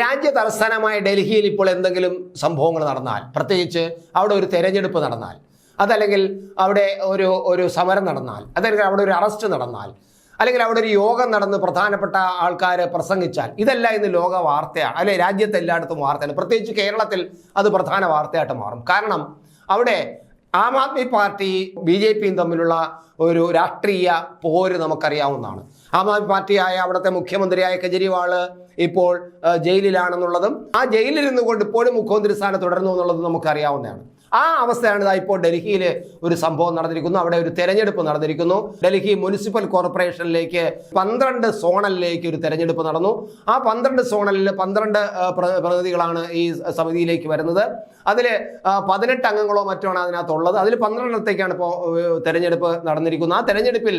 രാജ്യ തലസ്ഥാനമായ ഡൽഹിയിൽ ഇപ്പോൾ എന്തെങ്കിലും സംഭവങ്ങൾ നടന്നാൽ പ്രത്യേകിച്ച് അവിടെ ഒരു തെരഞ്ഞെടുപ്പ് നടന്നാൽ അതല്ലെങ്കിൽ അവിടെ ഒരു ഒരു സമരം നടന്നാൽ അതല്ലെങ്കിൽ അവിടെ ഒരു അറസ്റ്റ് നടന്നാൽ അല്ലെങ്കിൽ അവിടെ ഒരു യോഗം നടന്ന് പ്രധാനപ്പെട്ട ആൾക്കാർ പ്രസംഗിച്ചാൽ ഇതെല്ലാം ഇന്ന് ലോക വാർത്തയാണ്. അല്ലെ രാജ്യത്തെ എല്ലായിടത്തും വാർത്തയാണ്. പ്രത്യേകിച്ച് കേരളത്തിൽ അത് പ്രധാന വാർത്തയായിട്ട് മാറും. കാരണം അവിടെ Aam Aadmi Party B J പിയും തമ്മിലുള്ള ഒരു രാഷ്ട്രീയ പോര് നമുക്കറിയാവുന്നതാണ്. ആം ആദ്മി പാർട്ടിയായ അവിടുത്തെ മുഖ്യമന്ത്രിയായ കെജ്രിവാൾ ഇപ്പോൾ ജയിലിലാണെന്നുള്ളതും ആ ജയിലിൽ നിന്നുകൊണ്ട് ഇപ്പോഴും മുഖ്യമന്ത്രി സ്ഥാനം തുടരുന്നു എന്നുള്ളതും നമുക്കറിയാവുന്നതാണ്. ആ അവസ്ഥയാണ് ഇതാ ഇപ്പോൾ ഡൽഹിയിൽ ഒരു സംഭവം നടന്നിരിക്കുന്നു. അവിടെ ഒരു തെരഞ്ഞെടുപ്പ് നടന്നിരിക്കുന്നു. ഡൽഹി മുനിസിപ്പൽ കോർപ്പറേഷനിലേക്ക് പന്ത്രണ്ട് സോണലിലേക്ക് ഒരു തെരഞ്ഞെടുപ്പ് നടന്നു. ആ പന്ത്രണ്ട് സോണലിൽ പന്ത്രണ്ട് പ്രതിനിധികളാണ് ഈ സമിതിയിലേക്ക് വരുന്നത്. അതിൽ പതിനെട്ട് അംഗങ്ങളോ മറ്റോ ആണ് അതിനകത്തുള്ളത്. അതിൽ പന്ത്രണ്ടിടത്തേക്കാണ് ഇപ്പോൾ തെരഞ്ഞെടുപ്പ് നടന്നിരിക്കുന്നത്. ആ തെരഞ്ഞെടുപ്പിൽ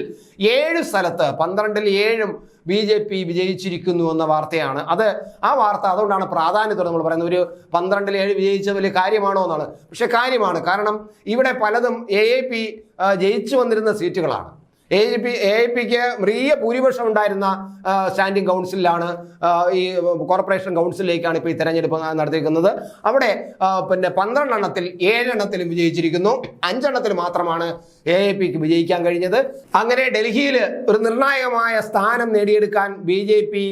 ഏഴ് സ്ഥലത്ത് പന്ത്രണ്ടിൽ ഏഴും ബി ജെ പി വിജയിച്ചിരിക്കുന്നു എന്ന വാർത്തയാണ്. അത് ആ വാർത്ത അതുകൊണ്ടാണ് പ്രാധാന്യത്തോടെ നമ്മൾ പറയുന്നത്. ഒരു പന്ത്രണ്ടിൽ ഏഴ് വിജയിച്ച വലിയ കാര്യമാണോ എന്നാണ്. പക്ഷെ കാര്യമാണ്. കാരണം ഇവിടെ പലതും എ എ പി ജയിച്ചു വന്നിരുന്ന സീറ്റുകളാണ്. A G P A I പിക്ക് വലിയ ഭൂരിപക്ഷം ഉണ്ടായിരുന്ന സ്റ്റാൻഡിംഗ് കൗൺസിലാണ് ഈ കോർപ്പറേഷൻ കൗൺസിലിലേക്കാണ് ഇപ്പോൾ ഈ തെരഞ്ഞെടുപ്പ് നടത്തിയിരിക്കുന്നത്. അവിടെ പിന്നെ പന്ത്രണ്ടെണ്ണത്തിൽ ഏഴെണ്ണത്തിലും വിജയിച്ചിരിക്കുന്നു. അഞ്ചെണ്ണത്തിൽ മാത്രമാണ് എ ഐ പിക്ക് വിജയിക്കാൻ കഴിഞ്ഞത്. അങ്ങനെ ഡൽഹിയിൽ ഒരു നിർണായകമായ സ്ഥാനം നേടിയെടുക്കാൻ ബി ജെ പി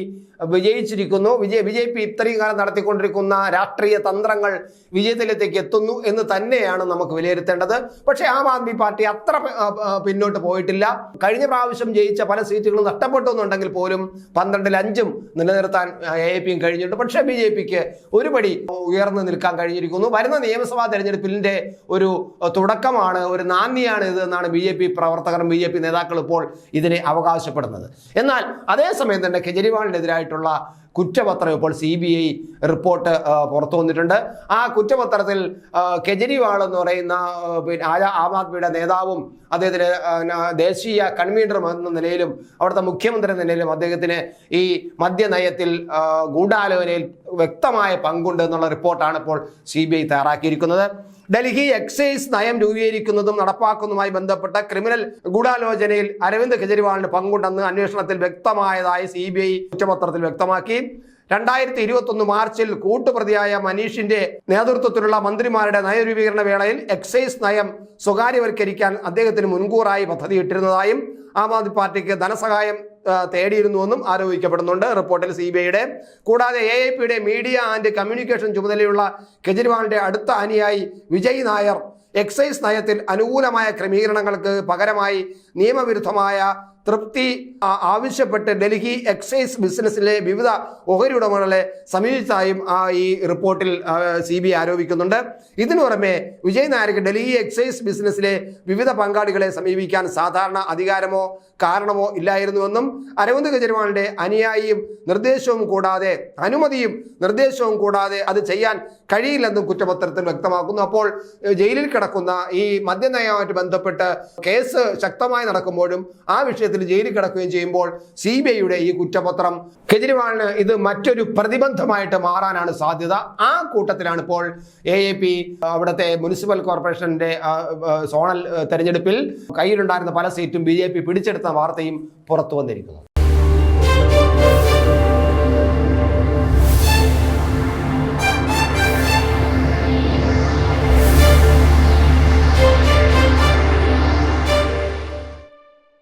വിജയിച്ചിരിക്കുന്നു. വിജയ ബി ജെ പി ഇത്രയും കാലം നടത്തിക്കൊണ്ടിരിക്കുന്ന രാഷ്ട്രീയ തന്ത്രങ്ങൾ വിജയത്തിലേക്ക് എത്തുന്നു എന്ന് തന്നെയാണ് നമുക്ക് വിലയിരുത്തേണ്ടത്. പക്ഷേ ആം ആദ്മി പാർട്ടി അത്ര പിന്നോട്ട് പോയിട്ടില്ല. കഴിഞ്ഞ പ്രാവശ്യം ജയിച്ച പല സീറ്റുകളും നഷ്ടപ്പെട്ടു എന്നുണ്ടെങ്കിൽ പോലും പന്ത്രണ്ടിൽ അഞ്ചും നിലനിർത്താൻ എ പിയും കഴിഞ്ഞിട്ടുണ്ട്. പക്ഷേ ബി ജെ പിക്ക് ഒരുപടി ഉയർന്നു നിൽക്കാൻ കഴിഞ്ഞിരിക്കുന്നു. വരുന്ന നിയമസഭാ തെരഞ്ഞെടുപ്പിന്റെ ഒരു തുടക്കമാണ് ഒരു നാന്ദിയാണ് ഇത് എന്നാണ് ബി ജെ പി പ്രവർത്തകരും ബി ജെ പി നേതാക്കൾ ഇപ്പോൾ ഇതിനെ അവകാശപ്പെടുന്നത്. എന്നാൽ അതേസമയം തന്നെ കെജ്രിവാളിനെതിരായിട്ടുള്ള കുറ്റപത്രം ഇപ്പോൾ സി ബി ഐ റിപ്പോർട്ട് പുറത്തു വന്നിട്ടുണ്ട്. ആ കുറ്റപത്രത്തിൽ കെജ്രിവാൾ എന്ന് പറയുന്ന പിന്നെ ആ- ആദ്മിയുടെ നേതാവും അദ്ദേഹത്തിന് ദേശീയ കൺവീനറും എന്ന നിലയിലും അവിടുത്തെ മുഖ്യമന്ത്രി എന്ന നിലയിലും അദ്ദേഹത്തിന് ഈ മദ്യനയത്തിൽ ഗൂഢാലോചനയിൽ വ്യക്തമായ പങ്കുണ്ട് എന്നുള്ള റിപ്പോർട്ടാണ് ഇപ്പോൾ സി ബി ഐ തയ്യാറാക്കിയിരിക്കുന്നത്. ഡൽഹി എക്സൈസ് നയം രൂപീകരിക്കുന്നതും നടപ്പാക്കുന്നതുമായി ബന്ധപ്പെട്ട ക്രിമിനൽ ഗൂഢാലോചനയിൽ അരവിന്ദ് കെജ്രിവാളിന് പങ്കുണ്ടെന്ന് അന്വേഷണത്തിൽ വ്യക്തമായതായി സി ബി ഐ കുറ്റപത്രത്തിൽ വ്യക്തമാക്കി. രണ്ടായിരത്തി ഇരുപത്തൊന്ന് മാർച്ചിൽ കൂട്ടുപ്രതിയായ മനീഷിന്റെ നേതൃത്വത്തിലുള്ള മന്ത്രിമാരുടെ നയരൂപീകരണ വേളയിൽ എക്സൈസ് നയം സ്വകാര്യവൽക്കരിക്കാൻ അദ്ദേഹത്തിന് മുൻകൂറായി പദ്ധതിയിട്ടിരുന്നതായും ആം ആദ്മി പാർട്ടിക്ക് ധനസഹായം തേടിയിരുന്നുവെന്നും ആരോപിക്കപ്പെടുന്നുണ്ട്. റിപ്പോർട്ടിൽ സി ബി ഐയുടെ കൂടാതെ എ ഐ പിയുടെ മീഡിയ ആൻഡ് കമ്മ്യൂണിക്കേഷൻ ചുമതലയുള്ള കെജ്രിവാളിന്റെ അടുത്ത അനിയായി വിജയ് നായർ എക്സൈസ് നയത്തിൽ അനുകൂലമായ ക്രമീകരണങ്ങൾക്ക് പകരമായി നിയമവിരുദ്ധമായ തൃപ്തി ആവശ്യപ്പെട്ട് ഡൽഹി എക്സൈസ് ബിസിനസ്സിലെ വിവിധ ഓഹരി ഉടമകളെ സമീപിച്ചതായും ആ, ഈ റിപ്പോർട്ടിൽ സി ബി ആരോപിക്കുന്നുണ്ട്. ഇതിനു പുറമെ വിജയ് നായർക്ക് ഡൽഹി എക്സൈസ് ബിസിനസ്സിലെ വിവിധ പങ്കാളികളെ സമീപിക്കാൻ സാധാരണ അധികാരമോ കാരണമോ ഇല്ലായിരുന്നുവെന്നും അരവിന്ദ് കെജ്രിവാളിന്റെ അനുയായിയും നിർദ്ദേശവും കൂടാതെ അനുമതിയും നിർദ്ദേശവും കൂടാതെ അത് ചെയ്യാൻ കഴിയില്ലെന്നും കുറ്റപത്രത്തിൽ വ്യക്തമാക്കുന്നു. അപ്പോൾ ജയിലിൽ കിടക്കുന്ന ഈ മദ്യനയവുമായിട്ട് ബന്ധപ്പെട്ട് കേസ് ശക്തമായി നടക്കുമ്പോഴും ആ വിഷയത്തിൽ ജയിലിൽ കിടക്കുകയും ചെയ്യുമ്പോൾ സി ബി ഐയുടെ ഈ കുറ്റപത്രം കെജ്രിവാളിന് ഇത് മറ്റൊരു പ്രതിബന്ധമായിട്ട് മാറാനാണ് സാധ്യത. ആ കൂട്ടത്തിലാണ് ഇപ്പോൾ എ എ പി അവിടുത്തെ മുനിസിപ്പൽ കോർപ്പറേഷന്റെ സോണൽ തെരഞ്ഞെടുപ്പിൽ കയ്യിലുണ്ടായിരുന്ന പല സീറ്റും ബി ജെ പി പിടിച്ചെടുത്ത വാർത്തയും പുറത്തു വന്നിരിക്കുന്നത്